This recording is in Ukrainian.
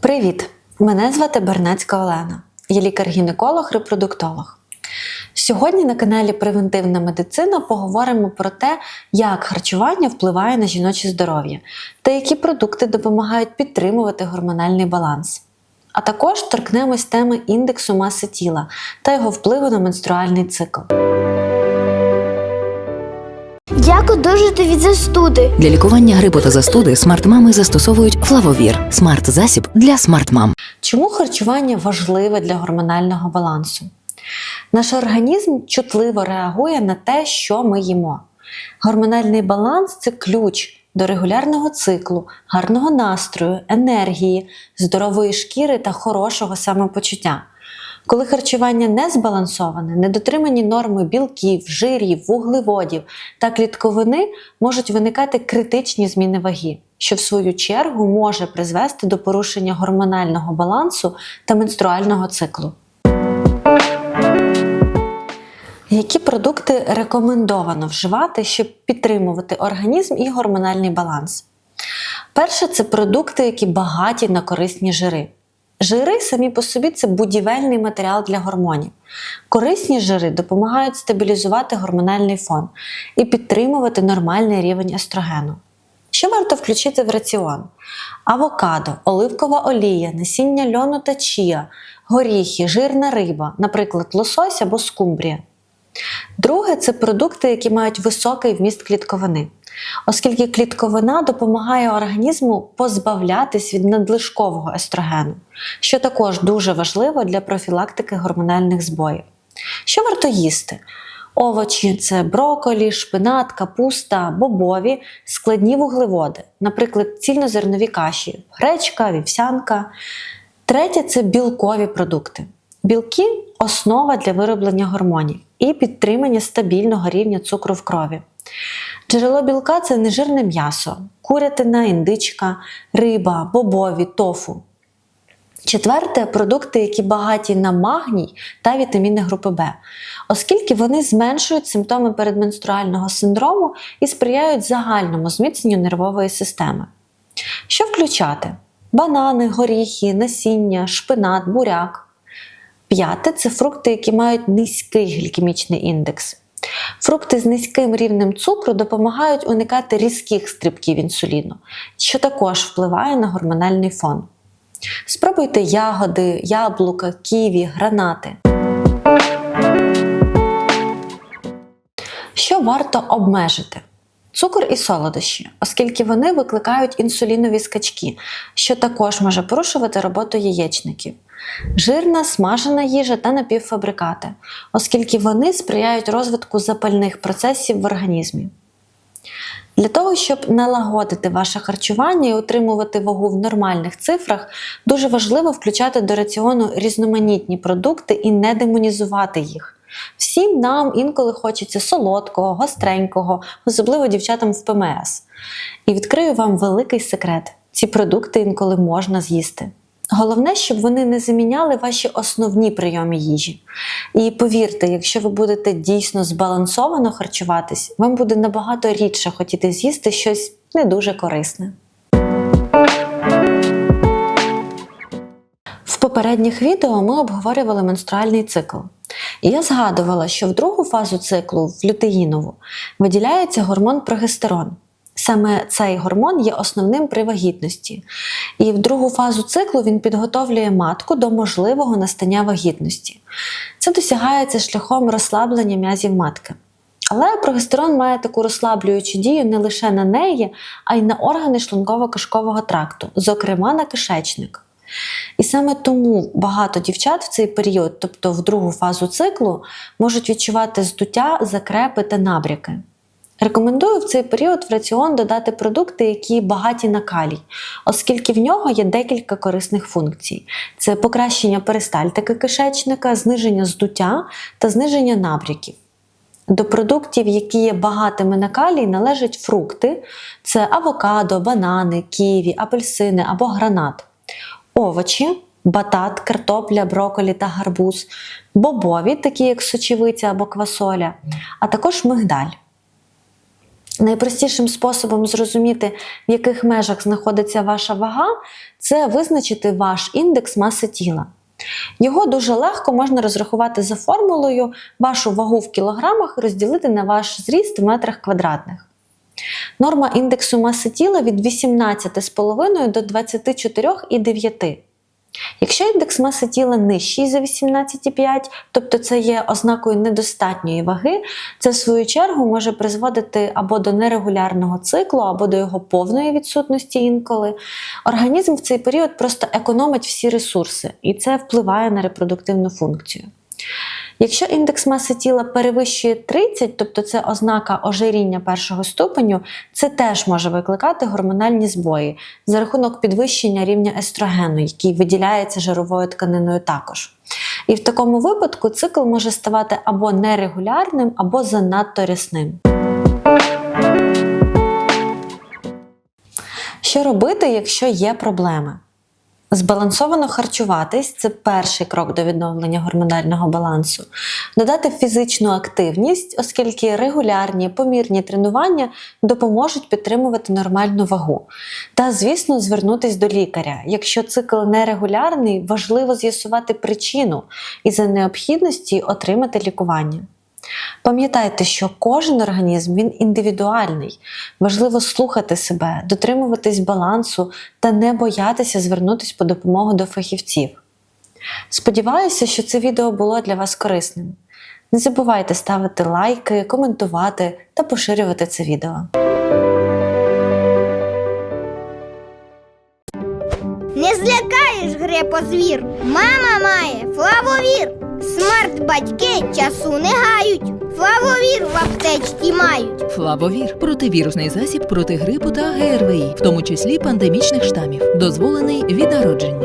Привіт! Мене звати Бернацька Олена. Я лікар-гінеколог, репродуктолог. Сьогодні на каналі Превентивна медицина поговоримо про те, як харчування впливає на жіноче здоров'я та які продукти допомагають підтримувати гормональний баланс. А також торкнемось теми індексу маси тіла та його впливу на менструальний цикл. Як одужати від застуди? Для лікування грипу та застуди смарт-мами застосовують флавовір смарт-засіб для смарт-мам. Чому харчування важливе для гормонального балансу? Наш організм чутливо реагує на те, що ми їмо. Гормональний баланс це ключ до регулярного циклу, гарного настрою, енергії, здорової шкіри та хорошого самопочуття. Коли харчування не збалансоване, недотримані норми білків, жирів, вуглеводів та клітковини можуть виникати критичні зміни ваги, що в свою чергу може призвести до порушення гормонального балансу та менструального циклу. Які продукти рекомендовано вживати, щоб підтримувати організм і гормональний баланс? Перше, це продукти, які багаті на корисні жири. Жири самі по собі це будівельний матеріал для гормонів. Корисні жири допомагають стабілізувати гормональний фон і підтримувати нормальний рівень естрогену. Що варто включити в раціон? Авокадо, оливкова олія, насіння льону та чія, горіхи, жирна риба, наприклад, лосось або скумбрія. Друге це продукти, які мають високий вміст клітковини, оскільки клітковина допомагає організму позбавлятись від надлишкового естрогену, що також дуже важливо для профілактики гормональних збоїв. Що варто їсти? Овочі це броколі, шпинат, капуста, бобові, складні вуглеводи, наприклад, цільнозернові каші, гречка, вівсянка. Третє це білкові продукти. Білки основа для вироблення гормонів і підтримання стабільного рівня цукру в крові. Джерело білка це нежирне м'ясо, курятина, індичка, риба, бобові, тофу. Четверте продукти, які багаті на магній та вітаміни групи Б, оскільки вони зменшують симптоми передменструального синдрому і сприяють загальному зміцненню нервової системи. Що включати? Банани, горіхи, насіння, шпинат, буряк. П'яте це фрукти, які мають низький глікемічний індекс. Фрукти з низьким рівнем цукру допомагають уникати різких стрибків інсуліну, що також впливає на гормональний фон. Спробуйте ягоди, яблука, ківі, гранати. Що варто обмежити? Цукор і солодощі, оскільки вони викликають інсулінові скачки, що також може порушувати роботу яєчників. Жирна, смажена їжа та напівфабрикати, оскільки вони сприяють розвитку запальних процесів в організмі. Для того, щоб налагодити ваше харчування і утримувати вагу в нормальних цифрах, дуже важливо включати до раціону різноманітні продукти і не демонізувати їх. Всім нам інколи хочеться солодкого, гостренького, особливо дівчатам в ПМС. І відкрию вам великий секрет: ці продукти інколи можна з'їсти. Головне, щоб вони не заміняли ваші основні прийоми їжі. І повірте, якщо ви будете дійсно збалансовано харчуватись, вам буде набагато рідше хотіти з'їсти щось не дуже корисне. В попередніх відео ми обговорювали менструальний цикл. І я згадувала, що в другу фазу циклу, в лютеїнову, виділяється гормон прогестерон. Саме цей гормон є основним при вагітності. І в другу фазу циклу він підготовлює матку до можливого настання вагітності. Це досягається шляхом розслаблення м'язів матки. Але прогестерон має таку розслаблюючу дію не лише на неї, а й на органи шлунково-кишкового тракту, зокрема на кишечник. І саме тому багато дівчат в цей період, тобто в другу фазу циклу, можуть відчувати здуття, закрепи та набряки. Рекомендую в цей період в раціон додати продукти, які багаті на калій, оскільки в нього є декілька корисних функцій: це покращення перистальтики кишечника, зниження здуття та зниження набряків. До продуктів, які є багатими на калій, належать фрукти: це авокадо, банани, ківі, апельсини або гранат, овочі, батат, картопля, броколі та гарбуз, бобові, такі як сочевиця або квасоля, а також мигдаль. Найпростішим способом зрозуміти, в яких межах знаходиться ваша вага, це визначити ваш індекс маси тіла. Його дуже легко можна розрахувати за формулою вашу вагу в кілограмах розділити на ваш зріст в метрах квадратних. Норма індексу маси тіла від 18,5 до 24,9. Якщо індекс маси тіла нижчий за 18,5, тобто це є ознакою недостатньої ваги, це в свою чергу може призводити або до нерегулярного циклу, або до його повної відсутності інколи. Організм в цей період просто економить всі ресурси, і це впливає на репродуктивну функцію. Якщо індекс маси тіла перевищує 30, тобто це ознака ожиріння першого ступеню, це теж може викликати гормональні збої за рахунок підвищення рівня естрогену, який виділяється жировою тканиною також. І в такому випадку цикл може ставати або нерегулярним, або занадто рясним. Що робити, якщо є проблеми? Збалансовано харчуватись це перший крок до відновлення гормонального балансу. Додати фізичну активність, оскільки регулярні помірні тренування допоможуть підтримувати нормальну вагу. Та, звісно, звернутись до лікаря. Якщо цикл нерегулярний, важливо з'ясувати причину і за необхідності отримати лікування. Пам'ятайте, що кожен організм він індивідуальний. Важливо слухати себе, дотримуватись балансу та не боятися звернутися по допомогу до фахівців. Сподіваюся, що це відео було для вас корисним. Не забувайте ставити лайки, коментувати та поширювати це відео. Не злякаєш грепозвір. Мама має. Батьки часу не гають. Флавовір в аптечці мають. Флавовір противірусний засіб проти грипу та ГРВІ, в тому числі пандемічних штамів, дозволений від народження.